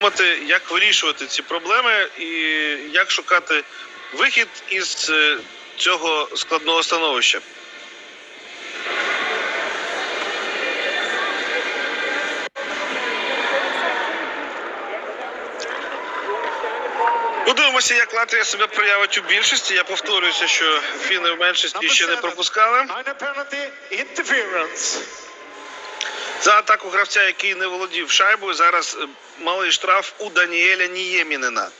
думати, як вирішувати ці проблеми і як шукати вихід із е, цього складного становища. Подивимося, як Латвія себе проявить у більшості. Я повторююся, що фіни в меншості ще не пропускали. За атаку гравця, який не володів шайбою, зараз е, малий штраф у Даніеля Ніємінина.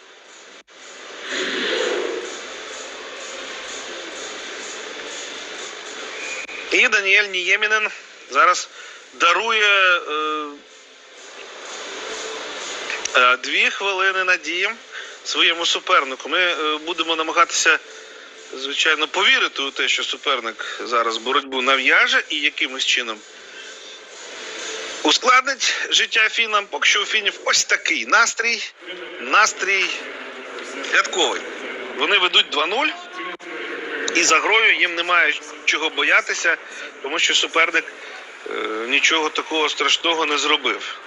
І Даніель Ніємінин зараз дарує е, е, дві хвилини надії своєму супернику. Ми е, будемо намагатися, звичайно, повірити у те, що суперник зараз боротьбу нав'яже і якимось чином ускладнить життя фінам. Поки що у фінів ось такий настрій. Настрій рядковий. Вони ведуть 2-0. І за грою їм немає чого боятися, тому що суперник е, нічого такого страшного не зробив.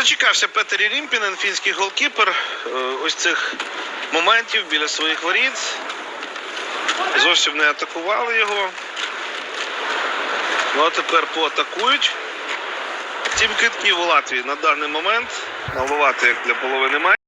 Зачекався Петер Рімпінен, фінський голкіпер. е, Ось цих моментів біля своїх воріт. Зовсім не атакували його. Ну а тепер поатакують. Тім китків у Латвії на даний момент. Малувати як для половини має.